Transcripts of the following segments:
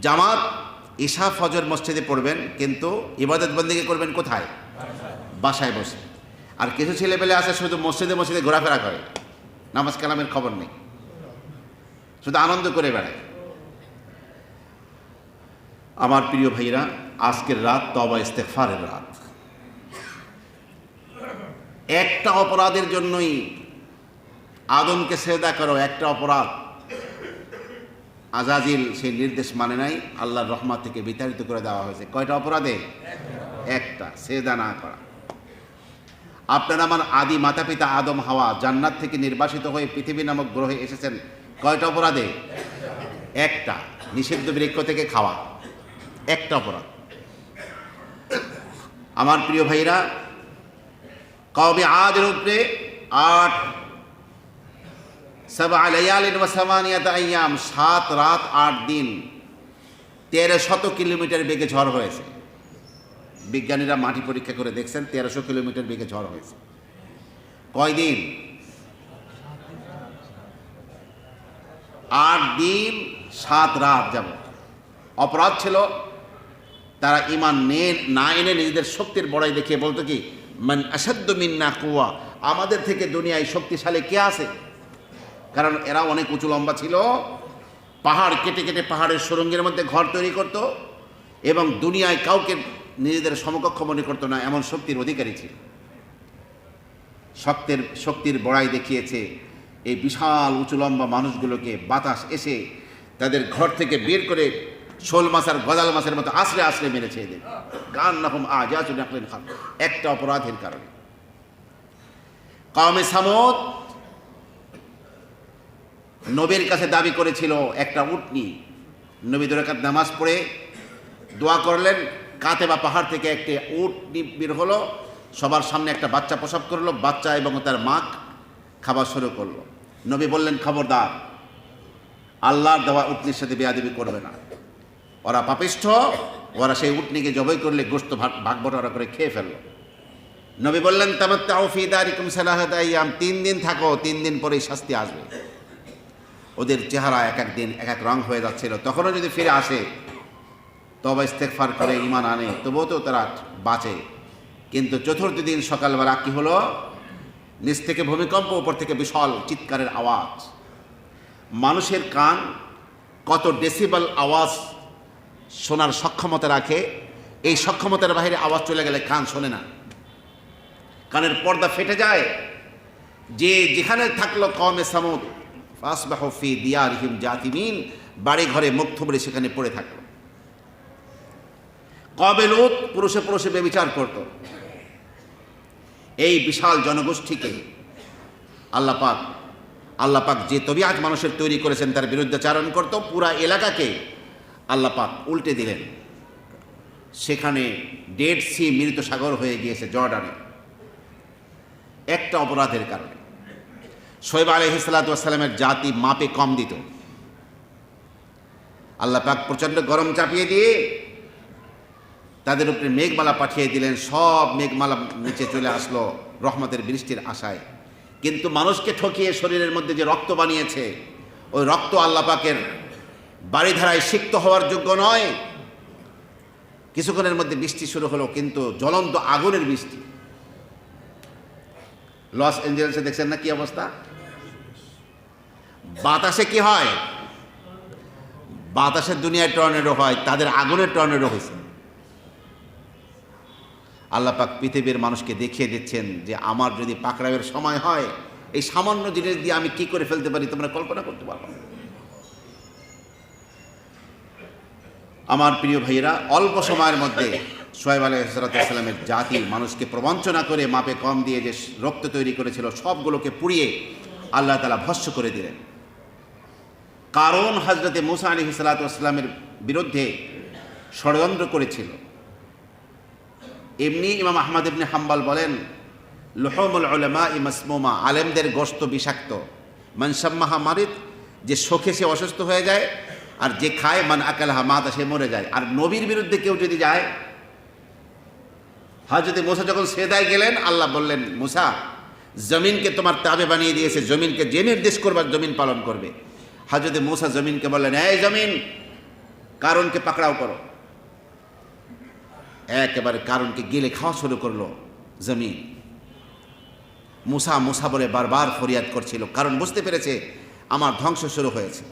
জামাত ঈশা ফজর মসজিদে পড়বেন, কিন্তু ইবাদত বন্দিকে করবেন কোথায়? বাসায় বসে। আর কিছু ছেলেপেলে আছে শুধু মসজিদে মসজিদে ঘোরাফেরা করে। নামাজ কালামের খবর নেই। শুধু আনন্দ করে বেড়ায়। আমার প্রিয় ভাইরা আজকের রাত তবা ইস্তেফারের রাত। একটা অপরাধের জন্যই আদমকে সেদা করো, একটা অপরাধ। আজাজিল সেই নির্দেশ মানে নাই, আল্লাহর রহমত থেকে বিতাড়িত করে দেওয়া হয়েছে। কয়টা অপরাধে? একটা সেদা না করা। আপনার আমার আদি মাতা পিতা আদম হাওয়া জান্নাত থেকে নির্বাসিত হয়ে পৃথিবী নামক গ্রহে এসেছেন, কয়টা অপরাধে? একটা, নিষিদ্ধ বৃক্ষ থেকে খাওয়া। একটা অপরাধ। আমার প্রিয় ভাইরা কবে আদের উপরে আট সাত রাত, আট দিন, তেরো শত কিলোমিটার বেগে ঝড় হয়েছে। বিজ্ঞানীরা মাটি পরীক্ষা করে দেখছেন তেরোশো কিলোমিটার বেগে ঝড় হয়েছে। কয়দিন? আট দিন, সাত রাত যাব অপরাধ ছিল, তারা ইমান না এনে নিজেদের শক্তির বড়াই দেখিয়ে বলতো কি, মান আসাদ্দ মিন্না কুয়া আমাদের থেকে দুনিয়ায় শক্তিশালী কে আছে? কারণ এরা অনেক উঁচু লম্বা ছিল। পাহাড় কেটে কেটে পাহাড়ের সুরঙ্গের মধ্যে ঘর তৈরি করত এবং দুনিয়ায় কাউকে নিজেদের সমকক্ষ মনে করতো না, এমন শক্তির অধিকারী ছিল। শক্তের, শক্তির বড়াই দেখিয়েছে এই বিশাল উঁচু লম্বা মানুষগুলোকে। বাতাস এসে তাদের ঘর থেকে বের করে শোল মাছ আর গজাল মাছের মতো আশ্রে আশ্রে মেরেছে এদের। গান রকম আজ খান একটা অপরাধের কারণে। কামে সামত নবীর কাছে দাবি করেছিল একটা উটনি। নবী দুরাকাত নামাজ পড়ে দোয়া করলেন কাতে বা পাহাড় থেকে একটি উটনি বের হলো, সবার সামনে একটা বাচ্চা প্রসব করল, বাচ্চা এবং তার মা খাবার শুরু করল। নবী বললেন, খবরদার, আল্লাহর দেওয়া উটনির সাথে বেয়াদবি করবে না। ওরা পাপিষ্ঠ, ওরা সেই উটনিকে জবই করলে গোস্ত ভাগ ভাগ করে খেয়ে ফেলল। নবী বললেন তিন দিন থাকো, তিন দিন পরেই শাস্তি আসবে। ওদের চেহারা এক এক দিন এক এক রং হয়ে যাচ্ছিল। তখনও যদি ফিরে আসে, তবে ইস্তেকফার করে ইমান আনে, তবুও তো তারা বাঁচে। কিন্তু চতুর্থ দিন সকালবেলা কি হলো? নিচ থেকে ভূমিকম্প, উপর থেকে বিশাল চিৎকারের আওয়াজ। মানুষের কান কত ডেসিবল আওয়াজ শোনার সক্ষমতা রাখে, এই সক্ষমতার বাইরে আওয়াজ চলে গেলে কান শোনে না। কানের পর্দা ফেটে যায়। যে যেখানে থাকল কমে সামুদ ফাসবাহফি দিয়ারহিম জাতিমিন বাড়ি ঘরে মুখ থুবড়ে সেখানে পড়ে থাকল। কবেলুত পুরুষে পুরুষে বেবিচার করত। এই বিশাল জনগোষ্ঠীকে আল্লাহ পাক আল্লাহ পাক যে তবিয়াত মানুষের তৈরি করেছেন তার বিরুদ্ধে চারণ করত, পুরা এলাকাকে আল্লাহ পাক উল্টে দিলেন। সেখানে ডেড সি মৃত সাগর হয়ে গিয়েছে জর্ডানে। একটা অপরাধের কারণে। শৈব আলহিসাল্লামের জাতি মাপে কম দিত। আল্লাহ পাক প্রচণ্ড গরম চাপিয়ে দিয়ে তাদের উপরে মেঘমালা পাঠিয়ে দিলেন, সব মেঘমালা নিচে চলে আসলো রহমতের বৃষ্টির আশায়। কিন্তু মানুষকে ঠকিয়ে শরীরের মধ্যে যে রক্ত বানিয়েছে, ওই রক্ত আল্লাহ পাকের বাড়িধারায় সিক্ত হওয়ার যোগ্য নয়। কিছুক্ষণের মধ্যে বৃষ্টি শুরু হলো, কিন্তু জ্বলন্ত আগুনের বৃষ্টি। লস এঞ্জেলসে দেখছেন না কি অবস্থা? বাতাসে কি হয়? বাতাসের দুনিয়ায় টর্নেডো হয়, তাদের আগুনের টর্নেডো হয়েছে। আল্লাপাক পৃথিবীর মানুষকে দেখিয়ে দিচ্ছেন যে আমার যদি পাকড়াবের সময় হয়, এই সামান্য জিনিস দিয়ে আমি কি করে ফেলতে পারি তোমরা কল্পনা করতে পারব না। আমার প্রিয় ভাইয়েরা, অল্প সময়ের মধ্যে সোহেব আলাইসালামের জাতি মানুষকে প্রবঞ্চনা করে মাপে কম দিয়ে যে রক্ত তৈরি করেছিল, সবগুলোকে পুড়িয়ে আল্লাহ তালা ভস্য করে দিলেন। কারণ হজরতে মুসা আলী সালাতামের বিরুদ্ধে ষড়যন্ত্র করেছিল। এমনি ইমাম আহমদ ইবনে হাম্বাল বলেন, লোহমুল উলামা ইমাসমোমা আলেমদের গোস্ত বিষাক্ত। মানসাম্মাহা মারিদ, যে শোকে সে অসুস্থ হয়ে যায়, আর যে খায়, মান আকালাহা মাতা, সে মরে যায়। আর নবীর বিরুদ্ধে কেউ যদি যায় হাজরতে মুসা যখন সেদায় গেলেন, আল্লাহ বললেন, মুসা, জমিনকে তোমার তাবে বানিয়ে দিয়েছে। জমিনকে যে নির্দেশ করবার জমিন পালন করবে। হাজরতে মুসা জমিনকে বললেন, এই জমিন, কারণকে পাকড়াও করো। একেবারে কারণকে গেলে খাওয়া শুরু করল জমিন। মুসা মুসা বলে বারবার ফরিয়াদ করছিল, কারণ বুঝতে পেরেছে আমার ধ্বংস শুরু হয়েছে।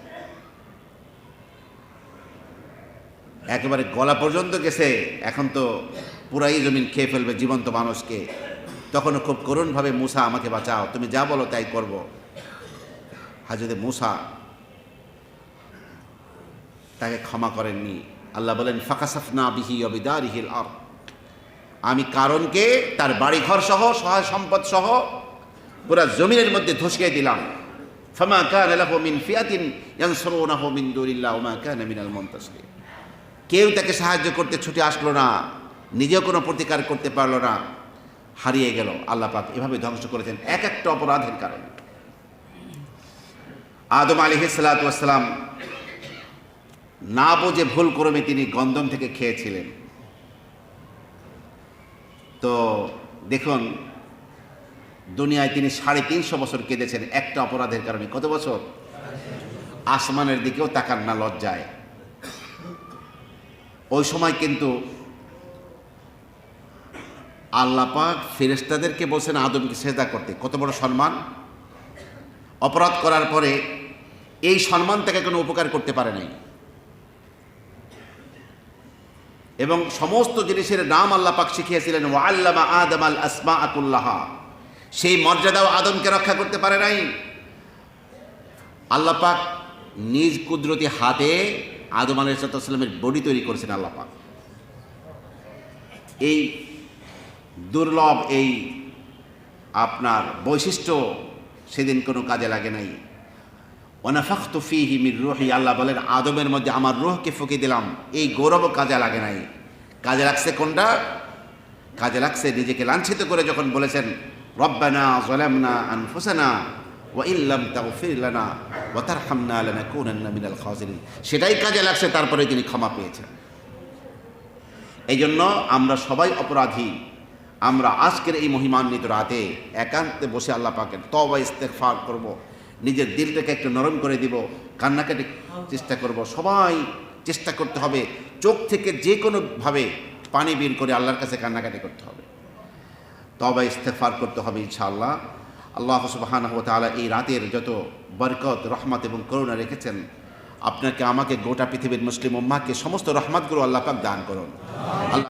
একেবারে গলা পর্যন্ত গেছে, এখন তো পুরাই জমিন খেয়ে ফেলবে জীবন্ত মানুষকে। তখনও খুব করুণভাবে মুসা আমাকে বাঁচাও, তুমি যা বলো তাই করব। হাজরতে মুসা তাকে ক্ষমা করেননি। আল্লাহ বলেন, ফাকাসাফনা বিহি অবিদারিহিল আর আমি কারণকে, তার বাড়িঘর সহ, সহায় সম্পদ সহ পুরা জমিনের মধ্যে ধসিয়ে দিলাম। ফামা কান লাহু মিন ফিয়াতিন ইয়ানসুরুনাহু মিন দুনিল্লাহ ওয়া মা কানা মিনাল মুনতাসিরিন। কেউ তাকে সাহায্য করতে ছুটে আসলো না, নিজেও কোনো প্রতিকার করতে পারল না। হারিয়ে গেল। আল্লাহ পাক এভাবে ধ্বংস করেছেন এক একটা অপরাধের কারণে। আদম আলী সালাতাম না বোঝে ভুল ক্রমে তিনি গন্ধম থেকে খেয়েছিলেন। তো দেখুন, দুনিয়ায় তিনি সাড়ে তিনশো বছর কেঁদেছেন একটা অপরাধের কারণে। কত বছর? আসমানের দিকেও তাকান না, লজ্জায়। ওই সময় কিন্তু আল্লাহ পাক ফেরেস্তাদেরকে বলছেন আদমকে সেজদা করতে। কত বড় সম্মান। অপরাধ করার পরে এই সম্মান তাকে কোনো উপকার করতে পারে নাই। এবং সমস্ত জিনিসের নাম আল্লাহ পাক শিখিয়েছিলেন ও আল্লামা আদম আল আসমা আকুল্লাহা সেই মর্যাদাও আদমকে রক্ষা করতে পারে নাই। আল্লাহ পাক নিজ কুদরতি হাতে আদম আলাইসালামের বডি তৈরি করেছেন আল্লাহ পাক। এই দুর্লভ, এই আপনার বৈশিষ্ট্য সেদিন কোনো কাজে লাগে নাই। ওনাফাখতু ফিহি মির রুহি, আল্লাহ বলেন, আদমের মধ্যে আমার রুহকে ফুঁকে দিলাম। এই গৌরবও কাজে লাগে নাই। কাজে লাগছে কোনটা? কাজে লাগছে নিজেকে লাঞ্ছিত করে যখন বলেছেন, রব্বানা জলামনা আনফুসানা ওয়া ইল্লাম তাগফির লানা ওয়া তারহামনা লানাকুনান্না মিনাল খাসিরিন। সেটাই কাজে লাগছে, তারপরে তিনি ক্ষমা পেয়েছেন। এই জন্য আমরা সবাই অপরাধী। আমরা আজকের এই মহিমান্বিত রাতে একান্তে বসে আল্লাহ পাকের তবা ইস্তেকফার করব। নিজের দিলটাকে একটু নরম করে দিব, কান্নাকাটি চেষ্টা করব, সবাই চেষ্টা করতে হবে, চোখ থেকে যে কোনোভাবে পানি বের করে আল্লাহর কাছে কান্নাকাটি করতে হবে। তবা ইস্তেফার করতে হবে ইনশাআল্লাহ। আল্লাহ সুবাহান তাআলা এই রাতের যত বরকত, রহমত এবং করুণা রেখেছেন, আপনাকে আমাকে গোটা পৃথিবীর মুসলিম উম্মাকে সমস্ত রহমতগুলো আল্লাহ পাক দান করুন। আল্লাহ